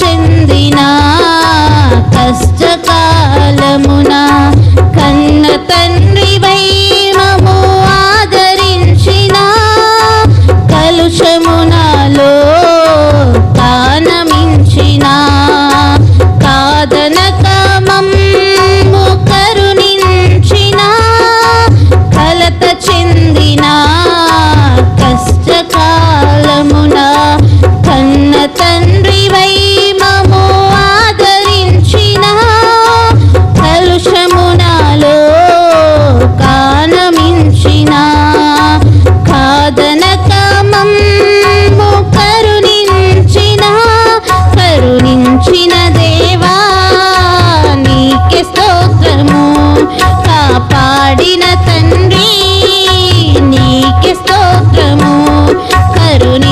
చెందినా करुणी